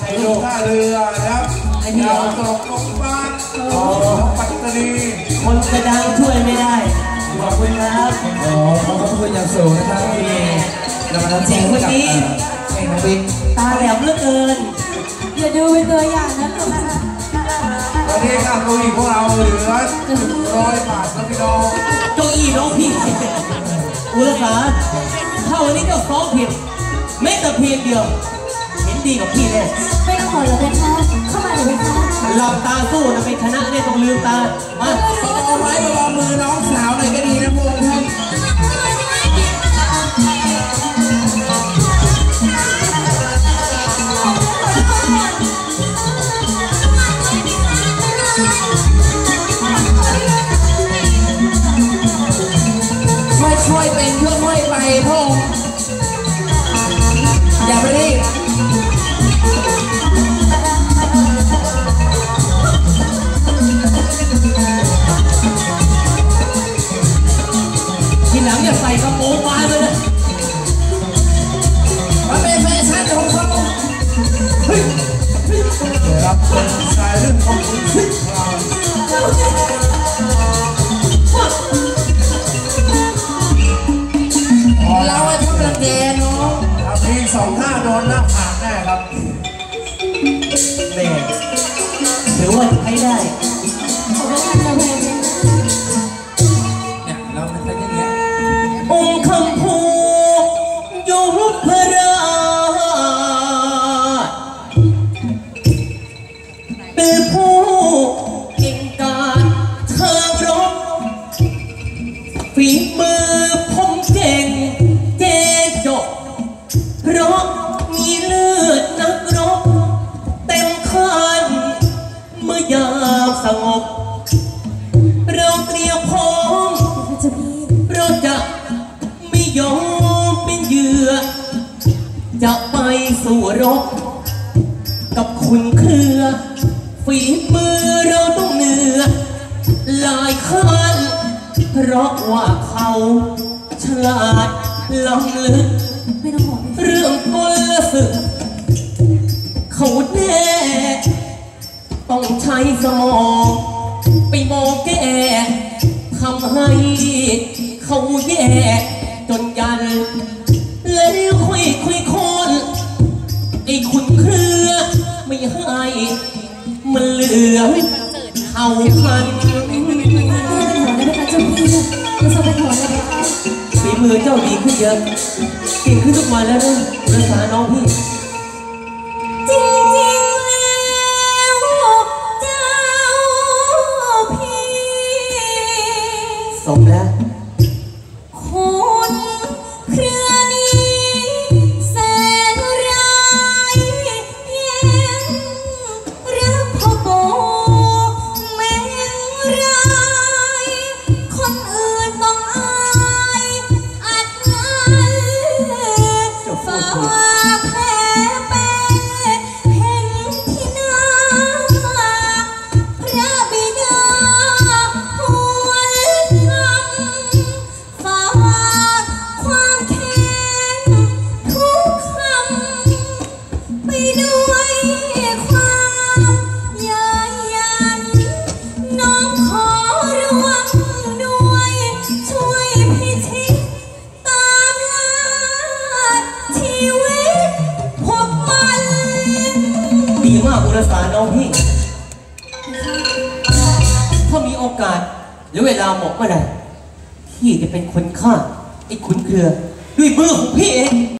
ไปดูท่าเรือนะครับดาวตกลงบ้านของปัตตานีคนกระดังช่วยไม่ได้ ขอบคุณครับอ๋อขอบคุณอย่างสูงนะครับที่เรามาทำเสียงให้กับเอ่อเพลงน้องบิ๊กตาแหลมเหลือเกิน อย่าดูเป็นตัวอย่างนะลูกตอนนี้ค่าตัวอีกพวกเราเหลือร้อยบาทครับพี่น้องเก้าอี้น้องพี่อุลสาถ้าวันนี้เจ้าฟ้องผิดแม้แต่เพียงเดียวเห็น ดีกับพี่แน่ไม่ต้องห่วงหรอกเพคะเข้ามาเลยเพคะหลับตาสู้นะเป็นชนะเนี่ยต้องลืมตา มาเอาไว้ระวังมือน้องสาวหน่อยก็ดีนะพวกท่านช่วยช่วยเป็นช่วยช่วยไปพระองค์ โดนหน้าผากแน่ครับแม่ถือว่าใช้ได้ขอบคุณค่ะเพคะเนี่ยเรามันเป็นอย่างเงี้ยองค์คำพูยุพราชเป็นผู้ามสงบเราเตรียมพร้อมเพคะเจ้าพี่เราจะไม่ยอมเป็นเหยื่อ จะไปสู่รบ กับคุณเครือ ฝีมือเราต้องเหนือหลายขั้นเพราะว่าเขาฉลาดล้ำลึกไม่ต้องห่วงเพคะเรื่องกลศึก เขาแน่ ต้องใช้สมอง ไปมองแก้ทำให้เขาแย่จนยัน แล้วค่อยค่อยๆคนไอ้คุณเครือไม่ให้มันเหลือเขาพันไม่ต้องห่วงนะเพคะเจ้าพี่ไม่ต้องเป็นห่วงเลยเพคะฝีมือเจ้าดีขึ้นเยอะเก่งขึ้นทุกวันแล้วนะรักษาน้องพี่ ดีมากษาน้องพี่ ถ้ามีโอกาสหรือเวลาเหมาะเมื่อไหร่พี่จะเป็นคนฆ่าไอ้ขุนเครือ ด้วยมือของพี่เอง